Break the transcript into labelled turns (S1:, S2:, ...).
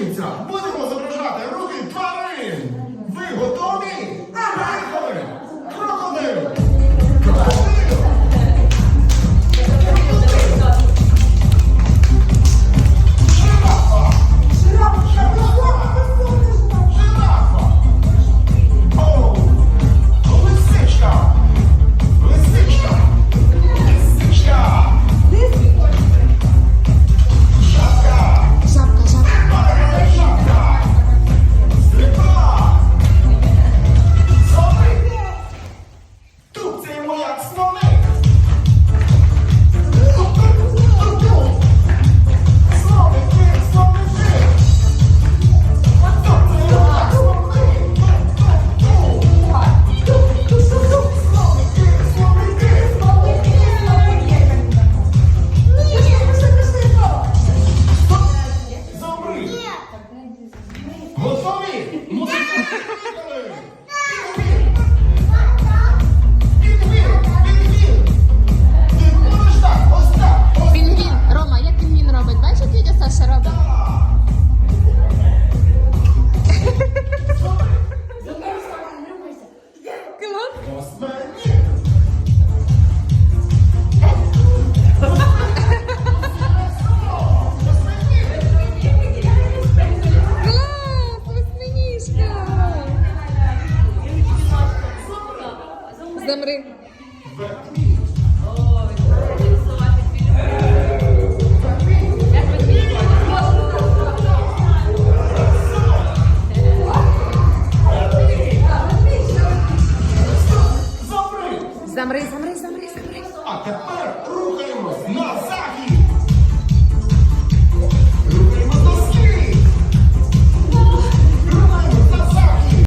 S1: にさまだま Підловив! Підловив!
S2: Рома, як пінгвін робить? Бачиш, як Вітя Саша робить? замри. Замри, замри, замри, замри.
S1: А тепер рухаємось на захід.